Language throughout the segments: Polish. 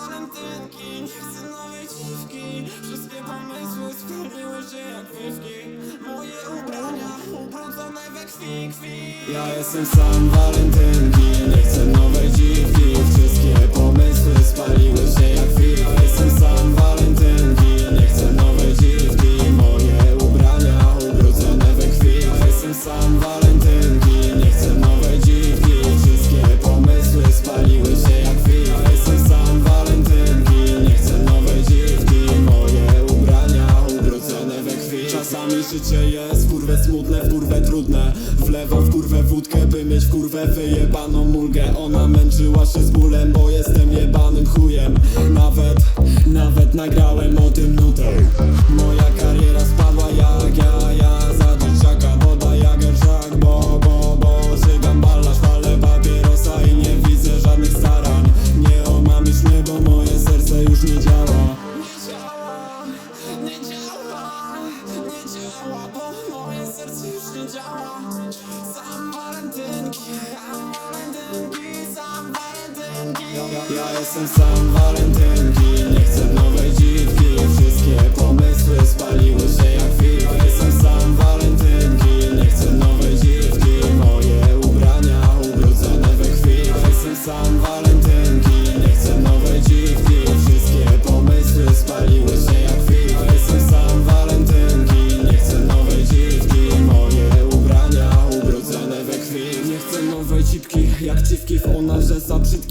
walentynki Nie chcę nowej dziwki Wszystkie pomysły spełniły się jak wywki Moje ubrania ubrudzone we krwi, krwi. Ja jestem sam walentynki Nie chcę nowej dziwki. życie jest. W smutne, w kurwę trudne Wlewa w kurwę wódkę, by mieć w kurwę wyjebaną mulgę. Ona męczyła się z bólem, bo jestem jebanym chujem. Nawet, nawet nagrałem o tym nutę. Moja kariera spadła jak ja, ja Ja jestem sam walentynki Nie chcę nowej dziwki. Wszystkie pomysły spaliły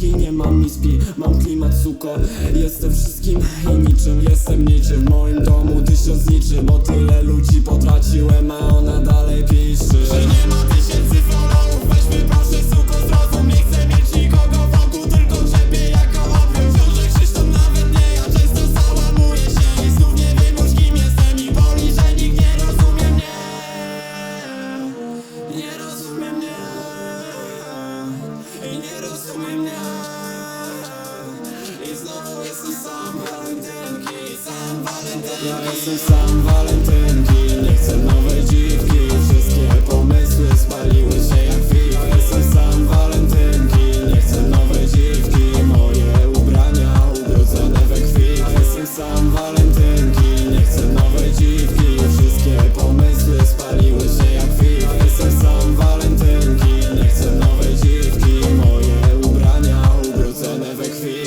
wszystkich nie mam nispi Mam klimat suko. Jestem wszystkim i niczym Jestem niczym. W moim domu tysiąc niczy, Bo tyle ludzi potraciłem a ona dalej pisze. Że nie ma tysięcy followów Weźmy proszę suko zrozum. Nie chcę mieć nikogo wokół Tylko ciebie jako opium Wiąże Krzysztof nawet nie Ja często załamuję się. I znów nie wiem już kim jestem. I boli, że nikt nie rozumie mnie. Nie rozumie mnie. I nie rozumie mnie. Ja jestem sam walentynki Nie chcę nowej dziwki Wszystkie pomysły spaliły się jak fit Ja jestem sam walentynki Nie chcę nowej dziwki Moje ubrania ubrudzone we krwi Ja jestem sam walentynki Nie chcę nowej dziwki Wszystkie pomysły spaliły się jak fit Ja jestem sam walentynki Nie chcę nowej dziwki Moje ubrania ubrudzone we krwi.